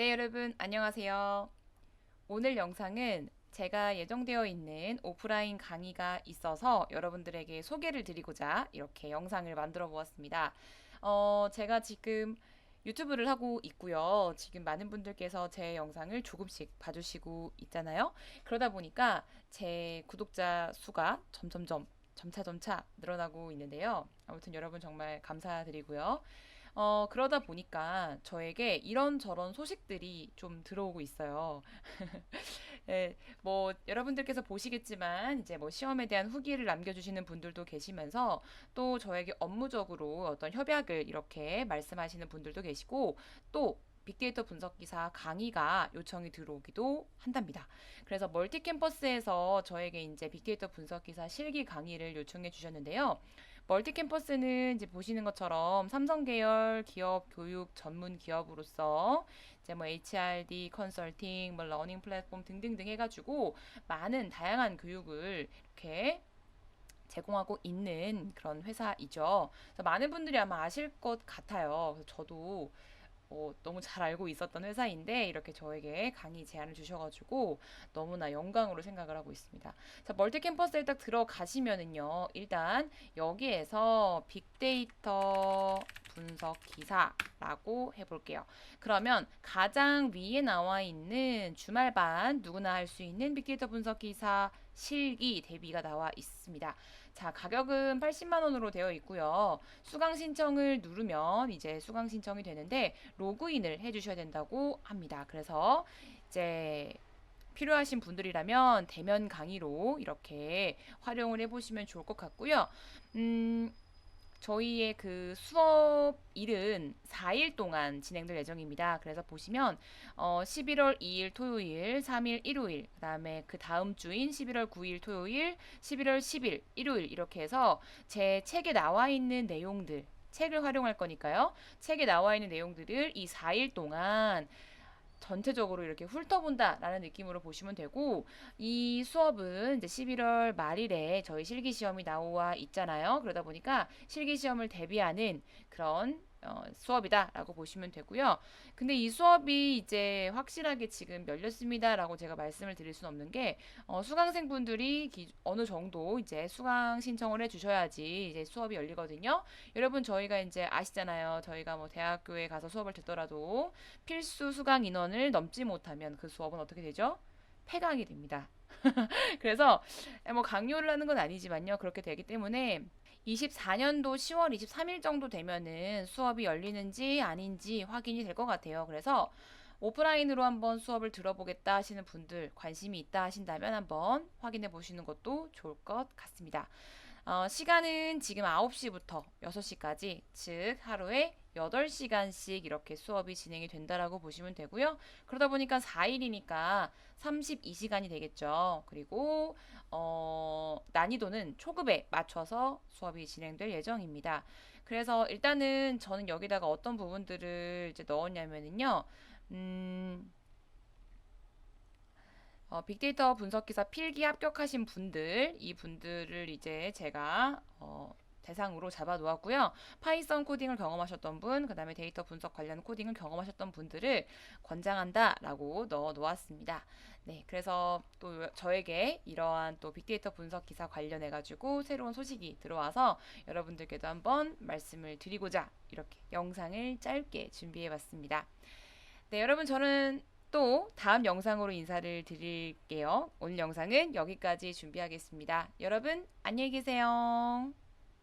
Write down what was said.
네, 여러분, 안녕하세요. 오늘 영상은 제가 예정되어 있는 오프라인 강의가 있어서 여러분들에게 소개를 드리고자 이렇게 영상을 만들어 보았습니다. 어, 제가 지금 유튜브를 하고 있고요. 지금 많은 분들께서 제 영상을 조금씩 봐주시고 있잖아요. 그러다 보니까 제 구독자 수가 점점점 점차점차 늘어나고 있는데요. 아무튼 여러분 정말 감사드리고요. 어, 그러다 보니까 저에게 이런저런 소식들이 좀 들어오고 있어요. 예, 뭐, 여러분들께서 보시겠지만, 이제 뭐 시험에 대한 후기를 남겨주시는 분들도 계시면서, 또 저에게 업무적으로 어떤 협약을 이렇게 말씀하시는 분들도 계시고, 또 빅데이터 분석 기사 강의가 요청이 들어오기도 한답니다. 그래서 멀티 캠퍼스에서 저에게 이제 빅데이터 분석 기사 실기 강의를 요청해 주셨는데요. 멀티 캠퍼스는 이제 보시는 것처럼 삼성 계열 기업 교육 전문 기업으로서 이제 뭐 HRD 컨설팅, 뭐 러닝 플랫폼 등등등 해가지고 많은 다양한 교육을 이렇게 제공하고 있는 그런 회사이죠. 그래서 많은 분들이 아마 아실 것 같아요. 저도 어, 너무 잘 알고 있었던 회사인데 이렇게 저에게 강의 제안을 주셔가지고 너무나 영광으로 생각을 하고 있습니다. 자, 멀티 캠퍼스에 딱 들어가시면은요, 일단 여기에서 빅데이터 분석 기사라고 해볼게요. 그러면 가장 위에 나와 있는 주말반 누구나 할 수 있는 빅데이터 분석 기사 실기 대비가 나와 있습니다. 자, 가격은 80만 원으로 되어 있고요. 수강 신청을 누르면 이제 수강 신청이 되는데 로그인을 해 주셔야 된다고 합니다. 그래서 이제 필요하신 분들이라면 대면 강의로 이렇게 활용을 해보시면 좋을 것 같고요. 음, 저희의 그 수업 일은 4일 동안 진행될 예정입니다. 그래서 보시면 어 11월 2일 토요일, 3일 일요일, 그다음에 그 다음 주인 11월 9일 토요일, 11월 10일 일요일 이렇게 해서 제 책에 나와 있는 내용들 책을 활용할 거니까요. 책에 나와 있는 내용들을 이 4일 동안 전체적으로 이렇게 훑어본다라는 느낌으로 보시면 되고 이 수업은 이제 11월 말일에 저희 실기 시험이 나와 있잖아요. 그러다 보니까 실기 시험을 대비하는 그런 어, 수업이다라고 보시면 되고요. 근데 이 수업이 이제 확실하게 지금 열렸습니다라고 제가 말씀을 드릴 수는 없는 게 어, 수강생분들이 기, 어느 정도 이제 수강 신청을 해주셔야지 이제 수업이 열리거든요. 여러분 저희가 이제 아시잖아요. 저희가 뭐 대학교에 가서 수업을 듣더라도 필수 수강 인원을 넘지 못하면 그 수업은 어떻게 되죠? 폐강이 됩니다. 그래서 뭐 강요를 하는 건 아니지만요. 그렇게 되기 때문에 24년도 10월 23일 정도 되면은 수업이 열리는지 아닌지 확인이 될 것 같아요. 그래서 오프라인으로 한번 수업을 들어보겠다 하시는 분들 관심이 있다 하신다면 한번 확인해 보시는 것도 좋을 것 같습니다. 어, 시간은 지금 9시부터 6시까지, 즉 하루에 8시간씩 이렇게 수업이 진행이 된다라고 보시면 되고요. 그러다 보니까 4일이니까 32시간이 되겠죠. 그리고 어, 난이도는 초급에 맞춰서 수업이 진행될 예정입니다. 그래서 일단은 저는 여기다가 어떤 부분들을 이제 넣었냐면은요. 음, 어, 빅데이터 분석 기사 필기 합격하신 분들, 이 분들을 이제 제가 어, 대상으로 잡아 놓았고요. 파이썬 코딩을 경험하셨던 분, 그 다음에 데이터 분석 관련 코딩을 경험하셨던 분들을 권장한다 라고 넣어 놓았습니다. 네, 그래서 또 저에게 이러한 또 빅데이터 분석 기사 관련해 가지고 새로운 소식이 들어와서 여러분들께도 한번 말씀을 드리고자 이렇게 영상을 짧게 준비해 봤습니다. 네, 여러분 저는 또 다음 영상으로 인사를 드릴게요. 오늘 영상은 여기까지 준비하겠습니다. 여러분 안녕히 계세요.